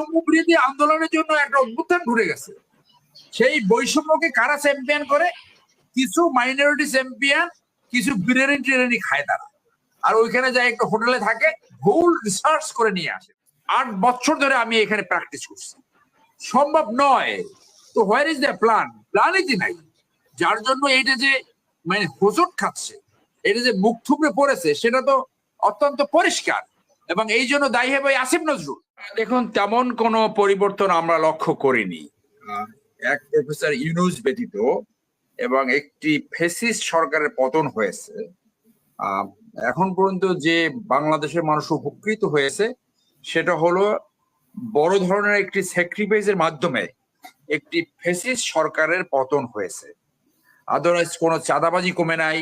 বৈষম্য বিরোধী আন্দোলনের জন্য একটা অভ্যুত্থান ঘুরে গেছে। সেই বৈষম্যকে কারা চ্যাম্পিয়ন করে? কিছু মাইনরিটি চ্যাম্পিয়ন কিছু বিরিয়ানি টিরিয়ানি খায় তারা। আর ওইখানে যায় একটু হোটেলে থাকে, ভুল রিসার্চ করে নিয়ে আসে। আট বছর ধরে আমি এখানে প্র্যাকটিস করছি। সম্ভব নয়। তো হোয়ার ইজ দ্য প্ল্যান প্ল্যানই যে নাই? যার জন্য এইটা যে মানে হোঁচট খাচ্ছে, এটা যে মুখ থুবড়ে পড়েছে, সেটা তো অত্যন্ত পরিষ্কার। এবং এই জন্য দায়ী হবে আসিফ নজরুল। দেখুন তেমন কোনো পরিবর্তন আমরা লক্ষ্য করিনি। এক প্রফেসর ইউনুস ব্যতীত এবং একটি ফেসিস্ট সরকারের পতন হয়েছে। এখন পর্যন্ত যে বাংলাদেশের মানুষ উপকৃত হয়েছে সেটা হলো বড় ধরনের একটি স্যাক্রিফাইসের মাধ্যমে একটি ফেসিস্ট সরকারের পতন হয়েছে। আদারওয়াইজ কোনো চাঁদাবাজি কমে নাই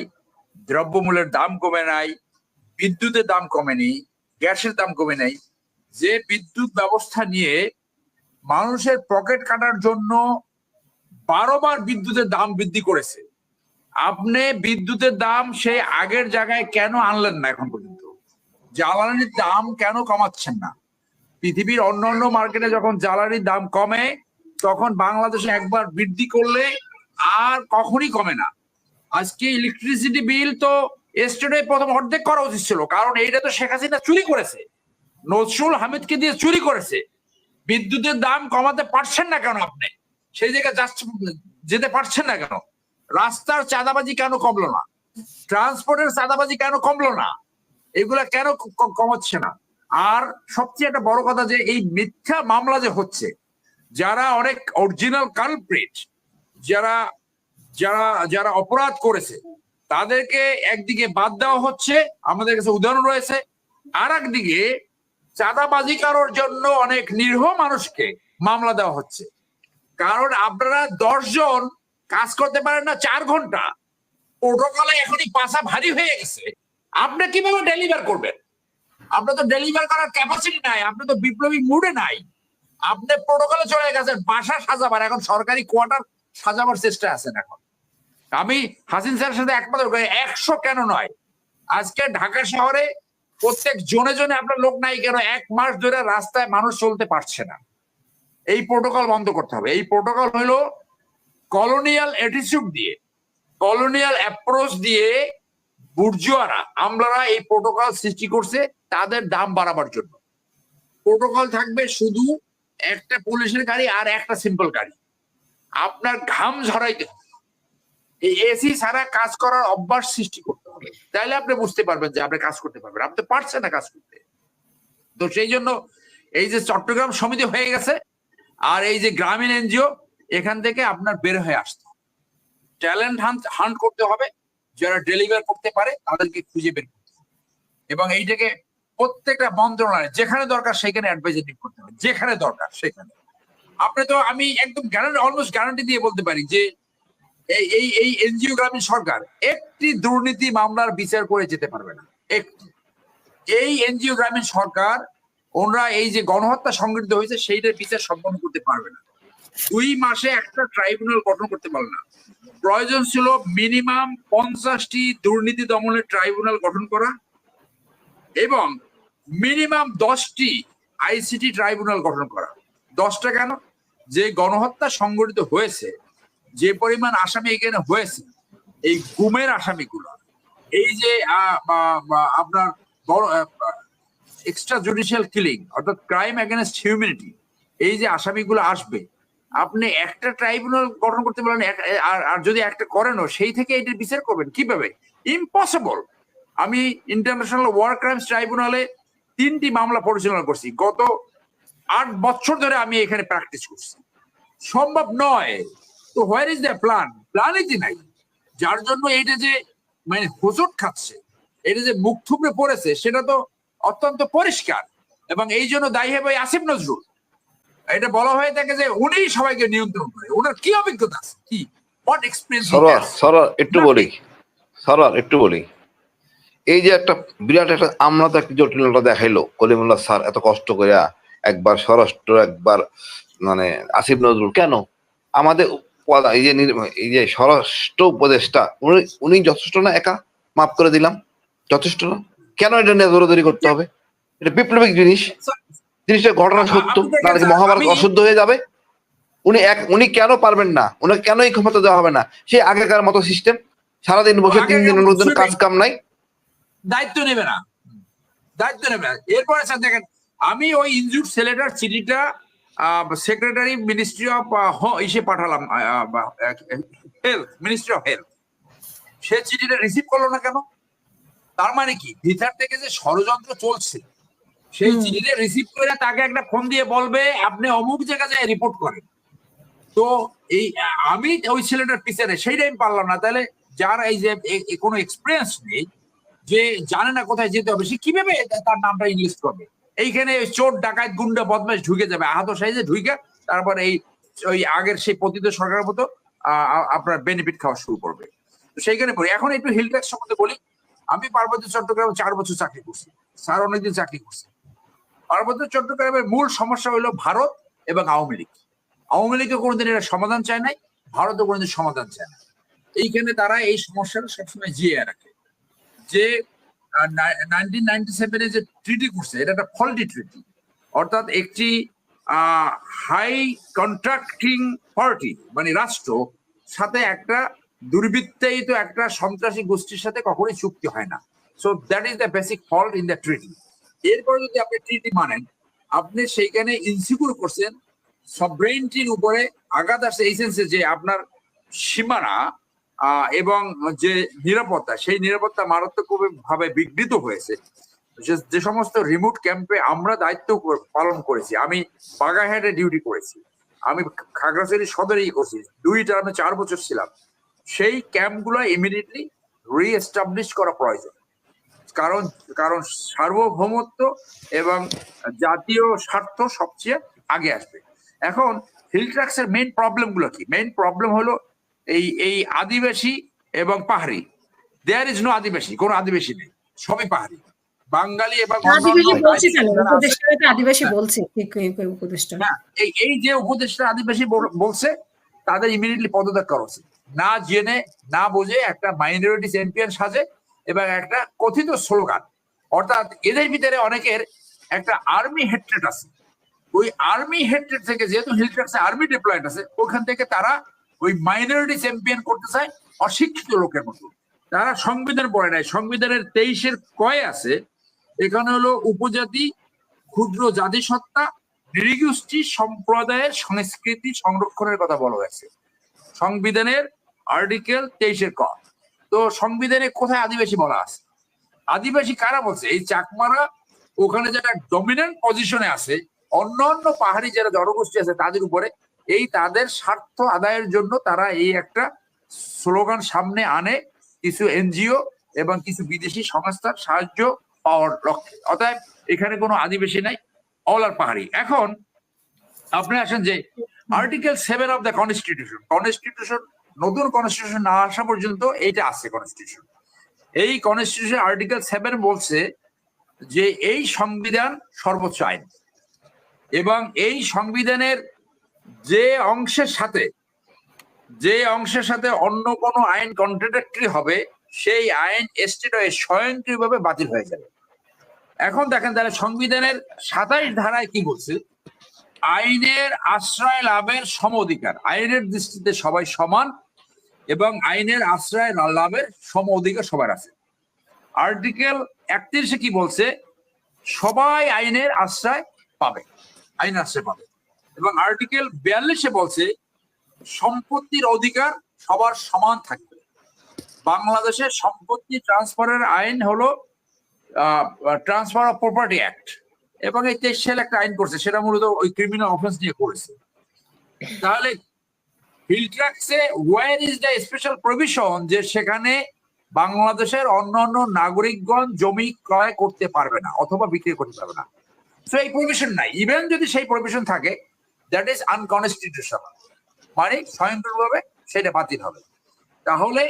দ্রব্যমূল্যের দাম কমে নাই বিদ্যুতের দাম কমেনি গ্যাসের দাম কমে নাই। যে বিদ্যুৎ ব্যবস্থা নিয়ে মানুষের পকেট কাটার জন্য বারোবার বিদ্যুতের দাম বৃদ্ধি করেছে। আপনি বিদ্যুতের দাম সেই আগের জায়গায় কেন আনলেন না এখন পর্যন্ত? জ্বালানির দাম কেন কমাচ্ছেন না? পৃথিবীর অন্যান্য মার্কেটে যখন জ্বালানির দাম কমে, তখন বাংলাদেশে একবার বৃদ্ধি করলে আর কখনই কমে না। আজকে ইলেকট্রিসিটি বিল তো এস্টেটে প্রথম অর্ধেক করা উচিত ছিল, কারণ এইটা তো শেখ হাসিনা চুরি করেছে। নজরুল হামিদকে দিয়ে চুরি করেছে। বিদ্যুতের দাম কমাতে পারছেন না কেন আপনি? সেই জায়গায় যেতে পারছেন না কেন? রাস্তার চাঁদাবাজি কেন কমলো না? ট্রান্সপোর্টের চাঁদাবাজি কেন কমলো না? এগুলা কেন কমাচ্ছে না? আর সবচেয়ে একটা বড় কথা যে এই মিথ্যা মামলা যে হচ্ছে, যারা অনেক অরিজিনাল কালপ্রিট যারা যারা যারা অপরাধ করেছে তাদেরকে একদিকে বাদ দেওয়া হচ্ছে, আমাদের কাছে উদাহরণ রয়েছে আর একদিকে চাঁদাবাজি কারোর জন্য অনেক নিরীহ মানুষকে মামলা দেওয়া হচ্ছে। কারণ আপনারা দশজন কাজ করতে পারেন না চার ঘণ্টা। প্রোটোকলে এখনই পাশা ভারী হয়ে গেছে। আপনি কীভাবে ডেলিভার করবেন? আপনার তো ডেলিভার করার ক্যাপাসিটি নাই, আপনি তো বিপ্লবী মুডে নাই। আপনি প্রোটোকলে চলে গেছেন, বাসা সাজাবার, এখন সরকারি কোয়ার্টার সাজাবার চেষ্টা আছেন এখন। আমি হাসিন স্যারের সাথে একমত একশো কেন নয়? আজকে ঢাকা শহরে প্রত্যেক জনে জনে আপনার লোক নাই কেন এক মাস ধরে রাস্তায় মানুষ চলতে পারছে না। এই প্রোটোকল বন্ধ করতে হবে। এই প্রোটোকল হলো কলোনিয়াল অ্যাটিটিউড দিয়ে, কলোনিয়াল অ্যাপ্রোচ দিয়ে বুর্জুয়ারা, আমলারা এই প্রোটোকল সৃষ্টি করছে তাদের দাম বাড়াবার জন্য। প্রোটোকল থাকবে শুধু একটা পুলিশের গাড়ি আর একটা সিম্পল গাড়ি। আপনার ঘাম ঝরাইতে হবে। এই এসি ছাড়া কাজ করার অভ্যাস সৃষ্টি করতে হবে। তাহলে আপনি বুঝতে পারবেন যে আপনি কাজ করতে পারবেন। আপনি পারছেন না কাজ করতে। তো সেই জন্য এই যে চট্টগ্রাম সমিতি হয়ে গেছে, আর এই যে গ্রামীণ এনজিও, এখান থেকে আপনার বের হয়ে আসতে ট্যালেন্ট হান্ট হান্ট করতে হবে। যারা ডেলিভার করতে পারে, তাদেরকে খুঁজে বের করতে হবে। এবং এইটাকে প্রত্যেকটা মন্ত্রণালয়, যেখানে দরকার সেখানে অ্যাডভাইজারি করতে হবে। যেখানে দরকার, সেখানে। আপনি তো আমি একদম গ্যারান্টি অলমোস্ট গ্যারান্টি দিয়ে বলতে পারি যে এই এই এই এনজিও গ্রামীণ সরকার একটি দুর্নীতি মামলার বিচার করে যেতে পারবে না। একটি। এই এনজিও গ্রামীণ সরকার, ওনারা এই যে গণহত্যা সংঘটিত হয়েছে, সেইটার বিচার সম্পন্ন করতে পারবে না। দুই মাসে একটা ট্রাইব্যুনাল গঠন করতে পারবে না। প্রয়োজন ছিল মিনিমাম পঞ্চাশটি দুর্নীতি দমনের ট্রাইব্যুনাল গঠন করা এবং মিনিমাম দশটি আইসিটি ট্রাইব্যুনাল গঠন করা। দশটা কেন? যে গণহত্যা সংগঠিত হয়েছে যে পরিমাণ আসামি এখানে হয়েছে, এই গুমের আসামিগুলো, এই যে আপনার এক্সট্রা জুডিশিয়াল কিলিং অর্থাৎ ক্রাইম এগেনস্ট হিউম্যানিটি এই যে আসামিগুলো আসবে, আপনি একটা ট্রাইব্যুনাল গঠন করতে পারেন আর যদি একটা করেনও, সেই থেকে এটার বিচার করবেন। কীভাবে? ইম্পসিবল আমি ইন্টারন্যাশনাল ওয়ার ক্রাইমস ট্রাইব্যুনালে তিনটি মামলা পরিচালনা করছি। গত আট বছর ধরে আমি এখানে প্র্যাকটিস করছি। সম্ভব নয় তো হোয়ার ইজ দ্য প্ল্যান প্ল্যানই যে নাই? যার জন্য এইটা যে মানে হোঁচট খাচ্ছে এটা যে মুখ থুবড়ে পড়েছে সেটা তো অত্যন্ত পরিষ্কার। এবং এই জন্য দায়ী হবে আসিফ নজরুল। এটা বলা হয়ে থাকে যে উনি সবাইকে নিয়ন্ত্রণ করে। ওনার কি অভিজ্ঞতা আছে? কি? হোয়াট এক্সপিরিয়েন্স সরোয়ার সরোয়ার একটু বলি। সরোয়ার একটু বলি। এই যে একটা বিরাট একটা আমরা তো একটা জটিলতা দেখাইলো কলিমুল্লাহ স্যার এত কষ্ট করে একবার স্বরাষ্ট্র একবার মানে আসিফ নজরুল। কেন? আমাদের এই যে এই যে স্বরাষ্ট্র উপদেষ্টা উনি উনি যথেষ্ট না একা? মাফ করে দিলাম। যথেষ্ট না? কেন এটা নিয়ে দৌড়াদৌড়ি করতে হবে? এটা বিপ্লবিক জিনিস। জিনিসটা ঘটনা সত্য। তাহলে মহাভারত অশুদ্ধ হয়ে যাবে? উনি এক উনি কেন পারবেন না? উনাকে কেন এই ক্ষমতা দেওয়া হবে না? সেই আগেকার মতো সিস্টেম সারাদিন বসে তিন দিনের কাজ কাম নাই। দায়িত্ব নেবে না। দায়িত্ব নেবে না। এরপরে স্যার দেখেন আমি ওই ইনজুর ছেলেটার চিঠিটা সেক্রেটারি মিনিস্ট্রি অফ ইসে পাঠালাম হেলথ মিনিস্ট্রি অফ হেলথ সে চিঠিটা রিসিভ করল না কেন? তার মানে কি? ভিতর থেকে যে ষড়যন্ত্র চলছে সেই চিঠিটা রিসিভ করে তাকে একটা ফোন দিয়ে বলবে আপনি অমুক জায়গায় যায় রিপোর্ট করেন। তো এই আমি ওই ছেলেটার পিছনে সেইটাই আমি পারলাম না। তাহলে যার এই যে কোনো এক্সপিরিয়েন্স নেই যে জানে না কোথায় যেতে হবে সে কীভাবে তার নামটা ইংলিশ করবে? এইখানে চোর, ডাকাত, গুন্ডা বদমাশ ঢুকে যাবে। আহত সাইজে ঢুকে তারপর এই, ওই আগের সেই পতিত সরকারের মতো আপনার বেনিফিট খাওয়া শুরু করবে। সেইখানে পড়ি। এখন একটু হিল ট্যাক্স সম্বন্ধে বলি। আমি পার্বত্য চট্টগ্রামে চার বছর চাকরি করছি। স্যার অনেকদিন চাকরি করছি। পার্বত্য চট্টগ্রামের মূল সমস্যা হলো ভারত এবং আওয়ামী লীগ। আওয়ামী লীগও কোনোদিন এটা সমাধান চায় নাই, ভারতও কোনোদিন সমাধান চায় না এইখানে তারা এই সমস্যাটা সবসময় জিয়ে রাখে। যে নাইনটিন নাইনটি সেভেনে যে ট্রিটি করছে, এটা একটা ফল্টি ট্রিটি অর্থাৎ একটি হাই কন্ট্রাক্টিং পার্টি মানে রাষ্ট্র, সাথে একটা দুর্বৃত্তায়িত একটা সন্ত্রাসী গোষ্ঠীর সাথে কখনোই চুক্তি হয় না। So that is the basic fault in the treaty এরপরে যদি আপনি ট্রিটি মানেন, আপনি সেইখানে ইনসিকিউর করছেন সব সবরেন্টির উপরে আঘাত আসছে, এই সেন্সে যে আপনার সীমানা এবং যে নিরাপত্তা, সেই নিরাপত্তা মারাত্মক ভাবে বিঘ্নিত হয়েছে। যে- সমস্ত রিমোট ক্যাম্পে আমরা দায়িত্ব পালন করেছি, আমি বাগারহাটে ডিউটি করেছি, আমি খাগড়াছড়ি সদরেই করছি, দুই টার্মে চার বছর ছিলাম। সেই ক্যাম্পগুলো ইমিডিয়েটলি রিএস্টাবলিশ করা প্রয়োজন। কারণ কারণ সার্বভৌমত্ব এবং জাতীয় স্বার্থ সবচেয়ে আগে আসবে। এখন হিল ট্রাক্সের মেইন প্রবলেমগুলো কি? মেইন প্রবলেম হলো এই এই আদিবাসী এবং পাহাড়ি। দেয়ার ইজ নো আদিবাসী কোনো আদিবাসী নেই সবই পাহাড়ি। বাঙালি এবং আদিবাসী বলছি উপদেষ্টা এই উপদেষ্টা। এই যে উপদেশটা আদিবাসী বলছে তাদের ইমিডিয়েটলি পদত্যাগ করা উচিত। না জেনে না বুঝে একটা মাইনরিটি চ্যাম্পিয়ন সাজে এবং একটা কথিত স্লোগান। অর্থাৎ এদের ভিতরে অনেকের একটা আর্মি হেড্রেট আছে। ওই আর্মি হেড্রেট থেকে যেহেতু হিলট্রাক্সে আর্মি ডিপ্লয়েড আছে ওখান থেকে তারা ওই মাইনরিটি চ্যাম্পিয়ন করতে চায় অশিক্ষিত লোকের মতো। তারা সংবিধান পড়ে নাই। সংবিধানের তেইশের কয় আছে? এখানে হলো উপজাতি, ক্ষুদ্র জাতিসত্তা নৃগোষ্ঠী সম্প্রদায়ের সংস্কৃতি সংরক্ষণের কথা বলা হয়েছে। সংবিধানের আর্টিকেল তেইশের ক। তো সংবিধানে কোথায় আদিবাসী বলা আছে? আদিবাসী কারা বলছে? এই চাকমারা ওখানে যারা ডমিনেন্ট পজিশনে আছে অন্য অন্য পাহাড়ি যারা জনগোষ্ঠী আছে, তাদের উপরে এই তাদের স্বার্থ আদায়ের জন্য তারা এই একটা স্লোগান সামনে আনে কিছু এনজিও এবং কিছু বিদেশি সংস্থার সাহায্য পাওয়ার লক্ষ্যে। অতএব এখানে কোনো আদিবাসী নাই অল আর পাহাড়ি। এখন আপনি আসেন যে article seven of the constitution constitution নতুন কনস্টিটিউশন না আসা পর্যন্ত এইটা আছে কনস্টিটিউশন এই কনস্টিটিউশন আর্টিকেল সেভেন বলছে যে এই সংবিধান সর্বোচ্চ আইন। এবং এই সংবিধানের যে অংশের সাথে, যে অংশের সাথে অন্য কোনো আইন কন্ট্রাডাক্টরি হবে, সেই আইন স্টেট হয়ে স্বয়ংক্রিয়ভাবে বাতিল হয়ে যাবে। এখন দেখেন তাহলে সংবিধানের সাতাইশ ধারায় কি বলছে? আইনের আশ্রয় লাভের সম অধিকার, আইনের দৃষ্টিতে সবাই সমান এবং আইনের আশ্রয় লাভের সম অধিকার সবার আছে। আর্টিকেল একত্রিশে কি বলছে? সবাই আইনের আশ্রয় পাবে আইন আশ্রয় পাবে। এবং আর্টিকেল বিয়াল্লিশে বলছে, সম্পত্তির অধিকার সবার সমান থাকবে। বাংলাদেশের সম্পত্তি ট্রান্সফারের আইন হলো ট্রান্সফার অফ প্রপার্টি অ্যাক্ট। এবং এই তেইশ সালে একটা আইন করছে, সেটা মূলত ওই ক্রিমিনাল অফেন্স নিয়ে করেছে। তাহলে হিলট্রাক্সে where is the special provision যে সেখানে বাংলাদেশের অন্যান্য নাগরিকগণ জমি ক্রয় করতে পারবে না, অথবা বিক্রি করতে পারবে না? তো এই প্রভিশন নাই। ইভেন যদি সেই প্রভিশন থাকে দ্যাট ইজ আনকনস্টিটিউশনাল মানে স্বয়ংক্রিয়ভাবে সেটা বাতিল হবে। তাহলে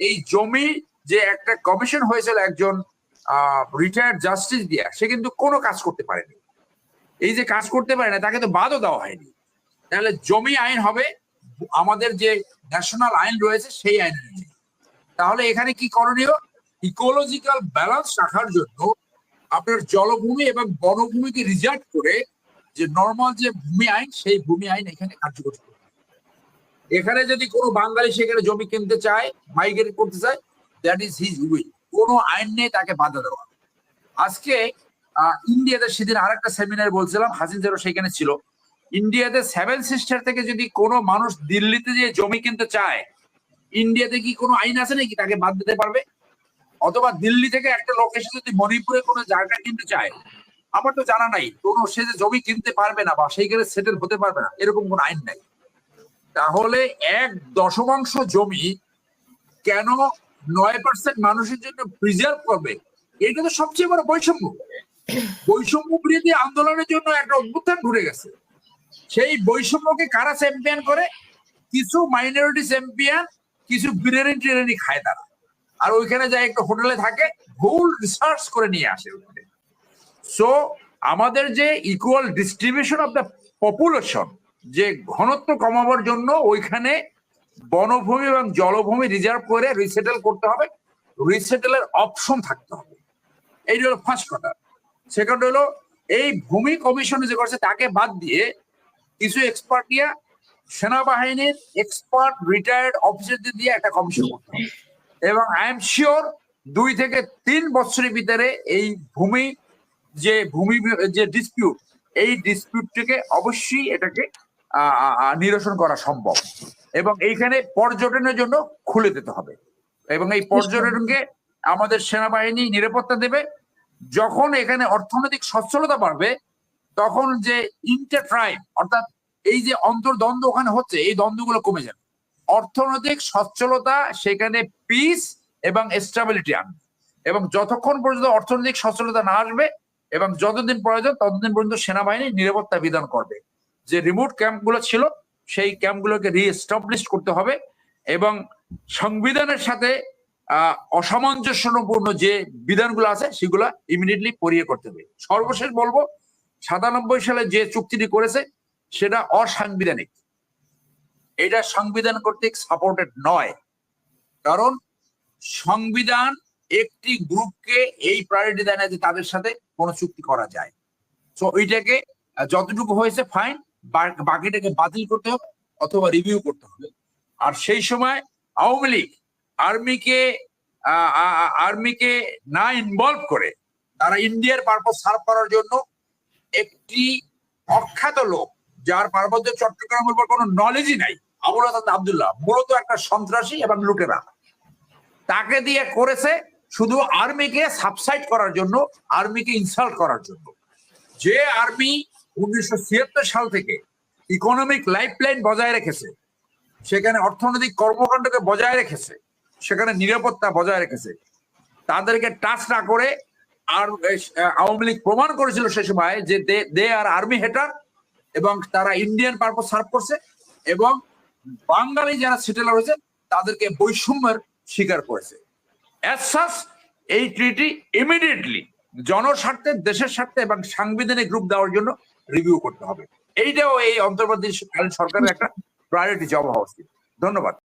এই জমি যে একটা কমিশন হয়েছিল একজন রিটায়ার্ড জাস্টিস দিয়া, সে কিন্তু কোনো কাজ করতে পারেনি। এই যে কাজ করতে পারে না, তাকে তো বাদও দেওয়া হয়নি। তাহলে জমি আইন হবে, আমাদের যে ন্যাশনাল আইন রয়েছে সেই আইন। তাহলে এখানে কি করণীয়? ইকোলজিক্যাল ব্যালেন্স রাখার জন্য আপনার জলভূমি এবং বনভূমিকে রিজার্ভ করে যে নর্মাল যে ভূমি আইন, সেই ভূমি আইন এখানে কার্যকর এখানে যদি কোনো বাঙালি সেখানে জমি কিনতে চায় মাইগ্রেট করতে চায় দ্যাট ইজ হিজ উইল কোনো আইন নেই, তাকে বাধা দেওয়া আজকে ইন্ডিয়াতে সেদিন আরেকটা সেমিনার বলছিলাম, হাসিন জারো সেখানে ছিল। ইন্ডিয়াতে সেভেন সিস্টার থেকে যদি কোনো মানুষ দিল্লিতে যে জমি কিনতে চায়, ইন্ডিয়াতে কি কোনো আইন আছে নাকি তাকে বাদ দিতে পারবে? অথবা দিল্লি থেকে একটা লোক এসে যদি মণিপুরে কোনো জায়গা কিনতে চায় আমার তো জানা নাই। কোনো সে যে জমি কিনতে পারবে না বা সেইখানে সেটেল হতে পারবে না, এরকম কোন আইন নাই। তাহলে এক দশমাংশ জমি কেন নয় পার্সেন্ট মানুষের জন্য প্রিজার্ভ করবে? এটা তো সবচেয়ে বড় বৈষম্য। বৈষম্য বিরোধী আন্দোলনের জন্য একটা অভ্যুত্থান ঘুরে গেছে। সেই বৈষম্যকে কারা চ্যাম্পিয়ন করে? কিছু মাইনরিটি চ্যাম্পিয়ন কিছু বিরিয়ানি টিরিয়ানি খায় তারা। আর ওইখানে যায় একটা হোটেলে থাকে, ভুল রিসার্চ করে নিয়ে আসে ওখানে। সো আমাদের যে equal distribution of the population যে ঘনত্ব কমাবার জন্য ওইখানে বনভূমি এবং জলভূমি রিজার্ভ করে রিসেটেল করতে হবে। রিসেটেলের অপশন থাকতে হবে। এইটা হলো ফার্স্ট কথা। সেকেন্ড হলো, এই ভূমি কমিশন যে করছে তাকে বাদ দিয়ে কিছু এক্সপার্ট দিয়ে সেনাবাহিনীর এক্সপার্ট রিটায়ার্ড অফিসারদের দিয়ে একটা কমিশন করতে হবে। এবং আই এম শিওর দুই থেকে তিন বছরের ভিতরে এই ভূমি যে ভূমি যে ডিসপিউট এই ডিসপিউটটিকে অবশ্যই এটাকে নিরসন করা সম্ভব। এবং এইখানে পর্যটনের জন্য খুলে দিতে হবে। এবং এই পর্যটনকে আমাদের সেনাবাহিনী নিরাপত্তা দেবে। যখন এখানে অর্থনৈতিক সচ্ছলতা বাড়বে, তখন যে ইন্টার ট্রাইব অর্থাৎ এই যে অন্তর্দ্বন্দ্ব ওখানে হচ্ছে, এই দ্বন্দ্বগুলো কমে যাবে। অর্থনৈতিক সচ্ছলতা সেখানে পিস এবং স্টেবিলিটি আনবে। এবং যতক্ষণ পর্যন্ত অর্থনৈতিক সচ্ছলতা না আসবে এবং যতদিন প্রয়োজন ততদিন পর্যন্ত সেনাবাহিনী নিরাপত্তা বিধান করবে। যে রিমোট ক্যাম্পগুলো ছিল, সেই ক্যাম্পগুলোকে রিএস্টাবলিশ করতে হবে এবং সংবিধানের সাথে অসামঞ্জস্যপূর্ণ যে বিধানগুলো আছে, সেগুলো ইমিডিয়েটলি পরিয়ে করতে হবে। সর্বশেষ বলব, সাতানব্বই সালে যে চুক্তিটি করেছে, সেটা অসাংবিধানিক। এটা সংবিধান কর্তৃক সাপোর্টেড নয়। কারণ সংবিধান একটি গ্রুপকে এই প্রায়োরিটি দেয় না যে তাদের সাথে কোনো চুক্তি করা যায়। তো ওইটাকে যতটুকু হয়েছে ফাইন বাকিটাকে বাতিল করতে হবে অথবা রিভিউ করতে হবে। আর সেই সময় আওয়ামী লীগ আর্মিকে আর্মিকে না ইনভলভ করে, তারা ইন্ডিয়ার পারপোজ সার্ভ করার জন্য একটি অখ্যাত লোক, যার পার্বত্য চট্টগ্রামের উপর কোনো নলেজই নাই, আবুল আবদুল্লাহ, মূলত একটা সন্ত্রাসী এবং লুটেরা। তাকে দিয়ে করেছে শুধু আর্মিকে সাবসাইড করার জন্য, আর্মিকে ইনসাল্ট করার জন্য। যে আর্মি উনিশশো ছিয়াত্তর সাল থেকে ইকোনমিক লাইফলাইন বজায় রেখেছে, সেখানে অর্থনৈতিক কর্মকাণ্ডকে বজায় রেখেছে, সেখানে নিরাপত্তা বজায় রেখেছে, তাদেরকে টাচ না করে আর আওয়ামী লীগ প্রমাণ করেছিল সে সময় যে দে আর আর্মি হেটার এবং তারা ইন্ডিয়ান পারপোজ সার্ভ করছে এবং বাঙালি যারা সেটেলার হয়েছে, তাদেরকে বৈষম্যের স্বীকার করেছে। এই ট্রিটি ইমিডিয়েটলি জনস্বার্থে, দেশের স্বার্থে এবং সাংবিধানিক রূপ দেওয়ার জন্য রিভিউ করতে হবে। এইটাও এই অন্তর্বর্তীকালীন সরকারের একটা প্রায়োরিটি জব হওয়া উচিত। ধন্যবাদ।